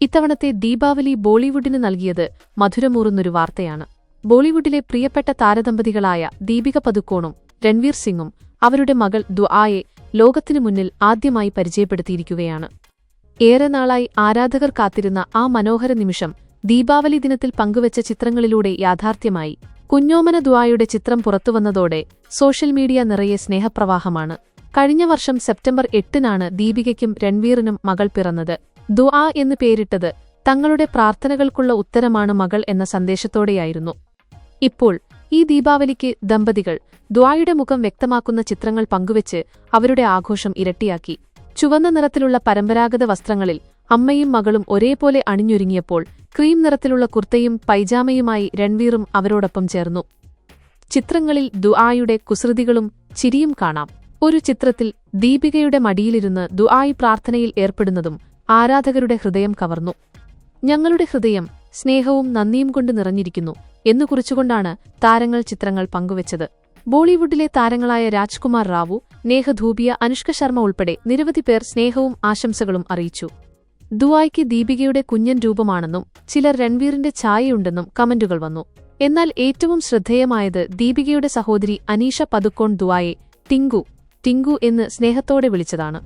ഇത്തവണത്തെ ദീപാവലി ബോളിവുഡിന് നൽകിയത് മധുരമൂറുന്നൊരു വാർത്തയാണ്. ബോളിവുഡിലെ പ്രിയപ്പെട്ട താരദമ്പതികളായ ദീപിക പതുക്കോണും രൺവീർ സിംഗും അവരുടെ മകൾ ദുആയെ ലോകത്തിനു മുന്നിൽ ആദ്യമായി പരിചയപ്പെടുത്തിയിരിക്കുകയാണ്. ഏറെ നാളായി ആരാധകർ കാത്തിരുന്ന ആ മനോഹര നിമിഷം ദീപാവലി ദിനത്തിൽ പങ്കുവച്ച ചിത്രങ്ങളിലൂടെ യാഥാർത്ഥ്യമായി. കുഞ്ഞോമന ദുആയുടെ ചിത്രം പുറത്തുവന്നതോടെ സോഷ്യൽ മീഡിയ നിറയെ സ്നേഹപ്രവാഹമാണ്. കഴിഞ്ഞ വർഷം സെപ്റ്റംബർ എട്ടിനാണ് ദീപികയ്ക്കും രൺവീറിനും മകൾ പിറന്നത്. ദുആ എന്ന് പേരിട്ടത് തങ്ങളുടെ പ്രാർത്ഥനകൾക്കുള്ള ഉത്തരമാണ് മകൾ എന്ന സന്ദേശത്തോടെയായിരുന്നു. ഇപ്പോൾ ഈ ദീപാവലിക്ക് ദമ്പതികൾ ദ്വായുടെ മുഖം വ്യക്തമാക്കുന്ന ചിത്രങ്ങൾ പങ്കുവച്ച് അവരുടെ ആഘോഷം ഇരട്ടിയാക്കി. ചുവന്ന നിറത്തിലുള്ള പരമ്പരാഗത വസ്ത്രങ്ങളിൽ അമ്മയും മകളും ഒരേപോലെ അണിഞ്ഞൊരുങ്ങിയപ്പോൾ ക്രീം നിറത്തിലുള്ള കുർത്തയും പൈജാമയുമായി രൺവീറും അവരോടൊപ്പം ചേർന്നു. ചിത്രങ്ങളിൽ ദുആയുടെ കുസൃതികളും ചിരിയും കാണാം. ഒരു ചിത്രത്തിൽ ദീപികയുടെ മടിയിലിരുന്ന് ദുആയി പ്രാർത്ഥനയിൽ ഏർപ്പെടുന്നതും ആരാധകരുടെ ഹൃദയം കവർന്നു. ഞങ്ങളുടെ ഹൃദയം സ്നേഹവും നന്ദിയും കൊണ്ട് നിറഞ്ഞിരിക്കുന്നു എന്നു കുറിച്ചുകൊണ്ടാണ് താരങ്ങൾ ചിത്രങ്ങൾ പങ്കുവച്ചത്. ബോളിവുഡിലെ താരങ്ങളായ രാജ്കുമാർ റാവു നേഹ ധൂപിയ അനുഷ്ക ശർമ്മ ഉൾപ്പെടെ നിരവധി പേർ സ്നേഹവും ആശംസകളും അറിയിച്ചു. ദുവായ്ക്ക് ദീപികയുടെ കുഞ്ഞൻ രൂപമാണെന്നും ചിലർ രൺവീറിന്റെ ഛായയുണ്ടെന്നും കമന്റുകൾ വന്നു. എന്നാൽ ഏറ്റവും ശ്രദ്ധേയമായത് ദീപികയുടെ സഹോദരി അനീഷ പതുക്കോൺ ദുവായെ ടിങ്കു ടിങ്കു എന്ന് സ്നേഹത്തോടെ വിളിച്ചതാണ്.